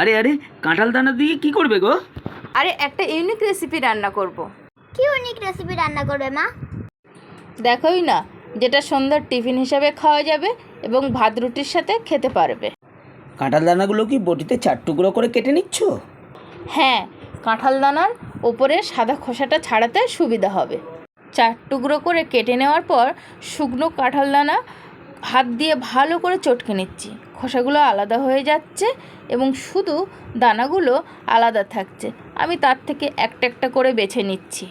আরে আরে কাঁঠাল দানা দিয়ে কি করবে গো? আরে একটা ইউনিক রেসিপি রান্না করব। কি ইউনিক রেসিপি রান্না করবে মা? দেখোই না যেটা সন্ধ্যার টিফিন হিসাবে খাওয়া যাবে এবং ভাত রুটির সাথে খেতে পারবে। কাঁঠাল দানাগুলো কি বটিতে চার টুকরো করে কেটে নিচ্ছ? হ্যাঁ কাঁঠাল দানার ওপরে সাদা খোসাটা ছাড়াতে সুবিধা হবে। চার টুকরো করে কেটে নেওয়ার পর শুকনো কাঁঠাল দানা হাত দিয়ে ভালো করে চটকে নিচ্ছি। খোসাগুলো আলাদা হয়ে যাচ্ছে এবং শুধু দানাগুলো আলাদা থাকছে। আমি তার থেকে একটা একটা করে বেছে নিচ্ছি।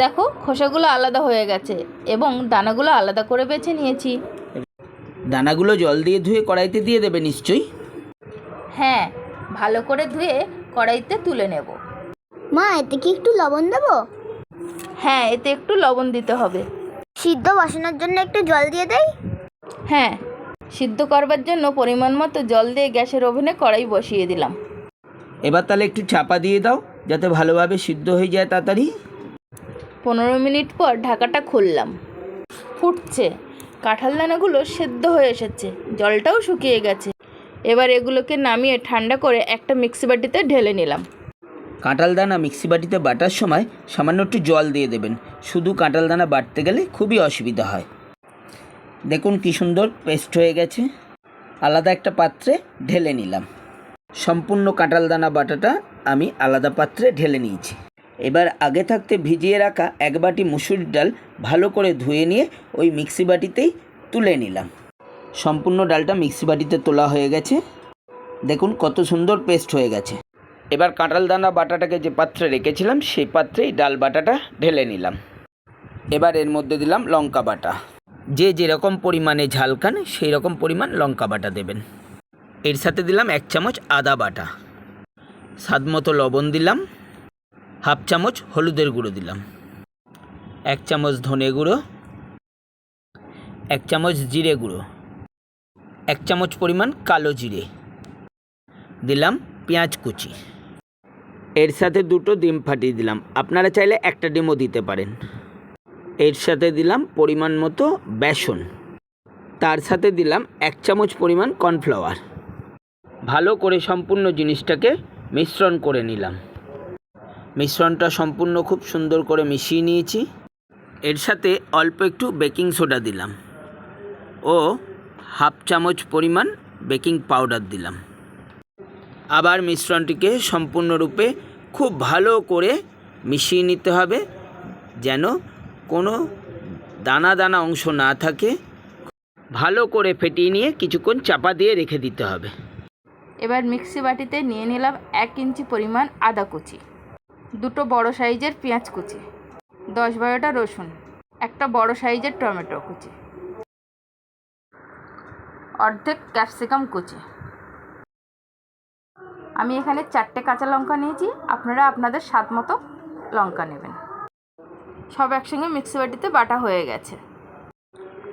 দেখো খোসাগুলো আলাদা হয়ে গেছে এবং দানাগুলো আলাদা করে বেছে নিয়েছি। দানাগুলো জল দিয়ে ধুয়ে কড়াইতে দিয়ে দেবে নিশ্চয়ই? হ্যাঁ ভালো করে ধুয়ে কড়াইতে তুলে নেব। মা এতে কি একটু লবণ দেবো? হ্যাঁ এতে একটু লবণ দিতে হবে। সিদ্ধ বসানোর জন্য একটু জল দিয়ে দেই? হ্যাঁ সিদ্ধ করবার জন্য পরিমাণ মতো জল দিয়ে গ্যাসের ওভেনে কড়াই বসিয়ে দিলাম। এবার তাহলে একটু চাপা দিয়ে দাও যাতে ভালোভাবে সিদ্ধ হয়ে যায় তাড়াতাড়ি। পনেরো মিনিট পর ঢাকাটা খুললাম। ফুটছে কাঁঠাল দানাগুলো সেদ্ধ হয়ে এসেছে জলটাও শুকিয়ে গেছে। এবার এগুলোকে নামিয়ে ঠান্ডা করে একটা মিক্সি বাটিতে ঢেলে নিলাম। কাঁঠাল দানা মিক্সি বাটিতে বাটার সময় সামান্য একটু জল দিয়ে দেবেন। শুধু কাঁঠাল দানা বাটতে গেলে খুবই অসুবিধা হয়। দেখুন কি সুন্দর পেস্ট হয়ে গেছে। আলাদা একটা পাত্রে ঢেলে নিলাম। সম্পূর্ণ কাঁঠাল দানা বাটাটা আমি আলাদা পাত্রে ঢেলে নিয়েছি। এবার আগে থাকতে ভিজিয়ে রাখা এক বাটি মুসুর ডাল ভালো করে ধুয়ে নিয়ে ওই মিক্সি বাটিতেই তুলে নিলাম। সম্পূর্ণ ডালটা মিক্সি বাটিতে তোলা হয়ে গেছে। দেখুন কত সুন্দর পেস্ট হয়ে গেছে। এবার কাঁঠাল দানা বাটাটাকে যে পাত্রে রেখেছিলাম, সেই পাত্রেই ডাল বাটাটা ঢেলে নিলাম। এবার এর মধ্যে দিলাম লঙ্কা বাটা। যে যেরকম পরিমাণে ঝাল খান সেই রকম পরিমাণ লঙ্কা বাটা দেবেন। এর সাথে দিলাম এক চামচ আদা বাটা। স্বাদ মতো লবণ দিলাম। হাফ চামচ হলুদের গুঁড়ো দিলাম। এক চামচ ধনে গুঁড়ো। এক চামচ জিরে গুঁড়ো। এক চামচ পরিমাণ কালো জিরে। দিলাম পেঁয়াজ কুচি। এর সাথে দুটো ডিম ফাটিয়ে দিলাম। আপনারা চাইলে একটা ডিমও দিতে পারেন। এর সাথে দিলাম পরিমাণ মতো বেসন। তার সাথে দিলাম এক চামচ পরিমাণ কর্নফ্লাওয়ার। ভালো করে সম্পূর্ণ জিনিসটাকে মিশ্রণ করে নিলাম। মিশ্রণটা সম্পূর্ণ খুব সুন্দর করে মিশিয়ে নিয়েছি। এর সাথে অল্প একটু বেকিং সোডা দিলাম। ও হাফ চামচ পরিমাণ বেকিং পাউডার দিলাম। আবার মিশ্রণটিকে সম্পূর্ণরূপে খুব ভালো করে মিশিয়ে নিতে হবে, যেন কোনো দানা দানা অংশ না থাকে, ভালো করে ফেটিয়ে নিয়ে কিছুক্ষণ চাপা দিয়ে রেখে দিতে হবে। এবার মিক্সি বাটিতে নিয়ে নিলাম এক ইঞ্চি পরিমাণ আদা কুচি, দুটো বড় সাইজের পেঁয়াজ কুচি, দশ বারোটা রসুন, একটা বড় সাইজের টমেটো কুচি, অর্ধেক ক্যাপসিকাম কুচি। আমি এখানে চারটে কাঁচা লঙ্কা নিয়েছি, আপনারা আপনাদের স্বাদ মতো লঙ্কা নেবেন। সব একসঙ্গে মিক্সি বাটিতে বাটা হয়ে গেছে।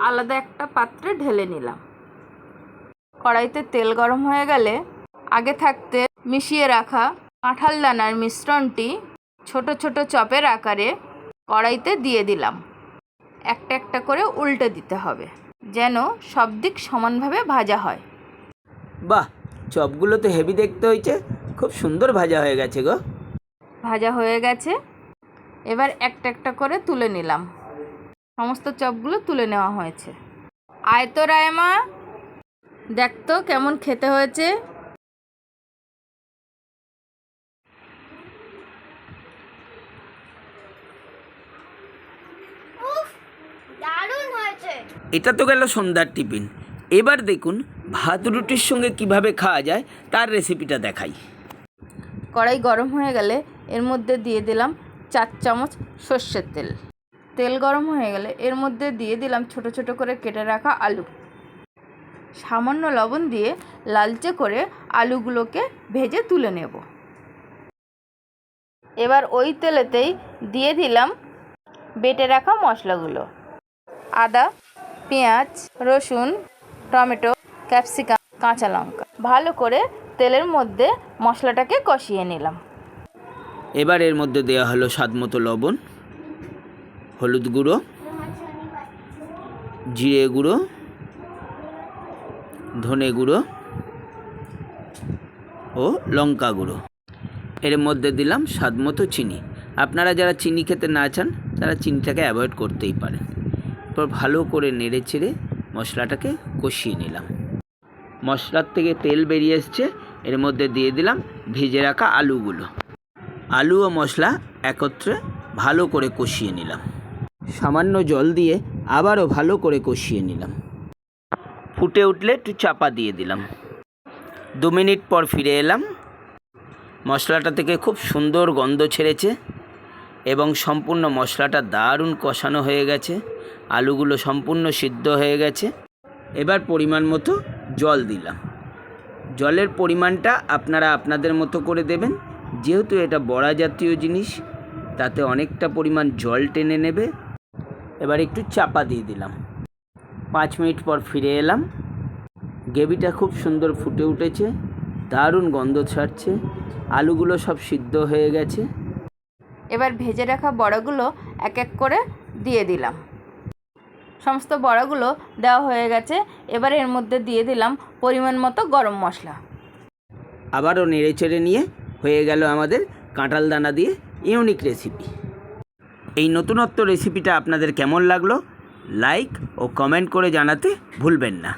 আলাদা একটা পাত্রে ঢেলে নিলাম। কড়াইতে তেল গরম হয়ে গেলে আগে থাকতে মিশিয়ে রাখা কাঁঠাল দানার মিশ্রণটি ছোট ছোট চপের আকারে কড়াইতে দিয়ে দিলাম। একটা একটা করে উল্টে দিতে হবে যেন সব দিক সমানভাবে ভাজা হয়। বাহ চপগুলো তো হেভি দেখতে হয়েছে। খুব সুন্দর ভাজা হয়ে গেছে গো। ভাজা হয়ে গেছে। এবার একটা একটা করে তুলে নিলাম। সমস্ত চপগুলো তুলে নেওয়া হয়েছে। আয় তো রায়মা। দেখ তো কেমন খেতে হয়েছে। হয়েছে। এটা তো গেল সন্ধ্যার টিফিন। এবার দেখুন ভাত রুটির সঙ্গে কীভাবে খাওয়া যায় তার রেসিপিটা দেখাই। কড়াই গরম হয়ে গেলে এর মধ্যে দিয়ে দিলাম চার চামচ সর্ষের তেল। তেল গরম হয়ে গেলে এর মধ্যে দিয়ে দিলাম ছোট ছোট করে কেটে রাখা আলু। সামান্য লবণ দিয়ে লালচে করে আলুগুলোকে ভেজে তুলে নেব। এবার ওই তেলেতেই দিয়ে দিলাম বেটে রাখা মশলাগুলো। আদা, পেঁয়াজ, রসুন, টমেটো, ক্যাপসিকাম, কাঁচা লঙ্কা। ভালো করে তেলের মধ্যে মশলাটাকে কষিয়ে নিলাম। এবার এর মধ্যে দেওয়া হলো স্বাদ মতো লবণ, হলুদ গুঁড়ো, জিরে গুঁড়ো, ধনে গুঁড়ো ও লঙ্কা গুঁড়ো। এর মধ্যে দিলাম স্বাদ মতো চিনি। আপনারা যারা চিনি খেতে না চান, তারা চিনিটাকে অ্যাভয়েড করতেই পারেন। এরপর ভালো করে নেড়ে চেড়ে মশলাটাকে কষিয়ে নিলাম। মশলার থেকে তেল বেরিয়ে এসছে। এর মধ্যে দিয়ে দিলাম ভেজে রাখা আলুগুলো। আলু ও মশলা একত্রে ভালো করে কষিয়ে নিলাম। সামান্য জল দিয়ে আবারও ভালো করে কষিয়ে নিলাম। ফুটে উঠলে একটু চাপা দিয়ে দিলাম। দু মিনিট পর ফিরে এলাম। মশলাটা থেকে খুব সুন্দর গন্ধ ছেড়েছে এবং সম্পূর্ণ মশলাটা দারুণ কষানো হয়ে গেছে। আলুগুলো সম্পূর্ণ সিদ্ধ হয়ে গেছে। এবার পরিমাণ মতো জল দিলাম। জলের পরিমাণটা আপনারা আপনাদের মতো করে দেবেন। যেহেতু এটা বড়া জাতীয় জিনিস তাতে অনেকটা পরিমাণ জল টেনে নেবে। এবার একটু চাপা দিয়ে দিলাম। পাঁচ মিনিট পর ফিরে এলাম। গ্রেভিটা খুব সুন্দর ফুটে উঠেছে দারুণ গন্ধ ছাড়ছে আলুগুলো সব সিদ্ধ হয়ে গেছে। এবার ভেজে রাখা বড়াগুলো এক এক করে দিয়ে দিলাম। সমস্ত বড়াগুলো দেওয়া হয়ে গেছে এবার এর মধ্যে দিয়ে দিলাম পরিমাণ মতো গরম মশলা। আবারও নেড়ে চেড়ে নিয়ে হয়ে গেল আমাদের কাঁঠাল দানা দিয়ে ইউনিক রেসিপি এই নতুনত্ব রেসিপিটা আপনাদের কেমন লাগল? লাইক ও কমেন্ট করে জানাতে ভুলবেন না।